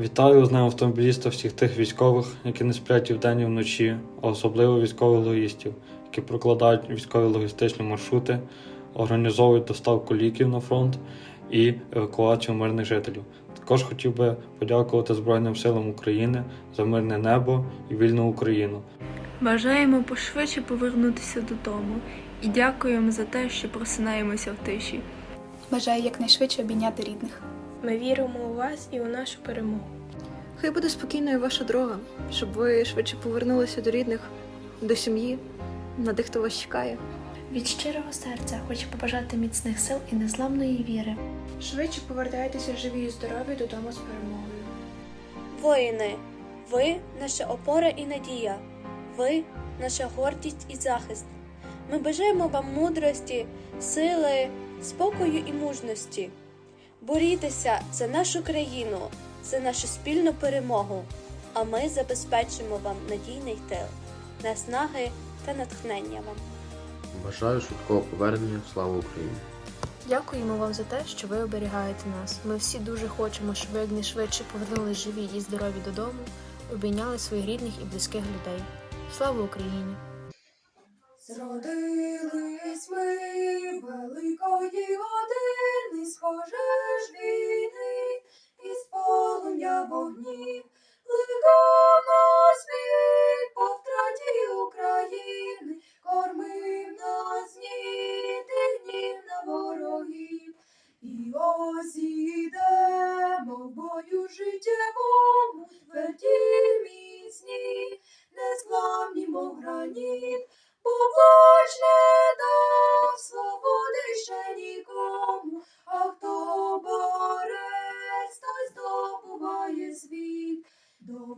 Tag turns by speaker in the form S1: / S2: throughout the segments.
S1: Вітаю з ним автомобіліста всіх тих військових, які не сплять і вдень і вночі, а особливо військових логістів, які прокладають військові логістичні маршрути, організовують доставку ліків на фронт і евакуацію мирних жителів. Також хотів би подякувати Збройним силам України за мирне небо і вільну Україну.
S2: Бажаємо пошвидше повернутися додому і дякуємо за те, що просинаємося в тиші.
S3: Бажаю якнайшвидше обійняти рідних.
S4: Ми віримо у вас і у нашу перемогу.
S5: Хай буде спокійною ваша дорога, щоб ви швидше повернулися до рідних, до сім'ї, на тих, хто вас чекає.
S6: Від щирого серця хочу побажати міцних сил і незламної віри.
S4: Швидше повертайтеся живі і здорові додому з перемогою.
S7: Воїни, ви наша опора і надія, ви наша гордість і захист. Ми бажаємо вам мудрості, сили, спокою і мужності. Борітеся за нашу країну, за нашу спільну перемогу, а ми забезпечимо вам надійний тил, наснаги та натхнення вам.
S8: Бажаю швидкого повернення. Слава Україні!
S6: Дякуємо вам за те, що ви оберігаєте нас. Ми всі дуже хочемо, щоб ви якнайшвидше повернулись живі і здорові додому, обійняли своїх рідних і близьких людей. Слава Україні!
S9: Зродились ми великої схоже ж війни, із полум'я вогнів, кликав нас світ по України, кормив нас днів на ворогів. І ось бою життєвому, тверді міцні, незламні, граніт. Поплач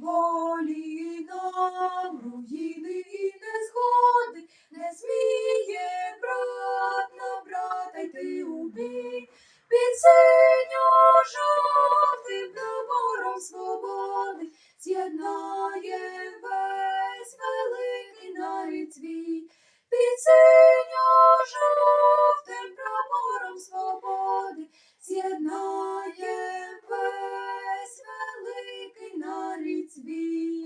S9: Доволі нам руїни і незгоди, не зміє брат на брата йти у бій. Під синьо-жовтим набором свободи з'єднає весь великий навіть свій. Під to be.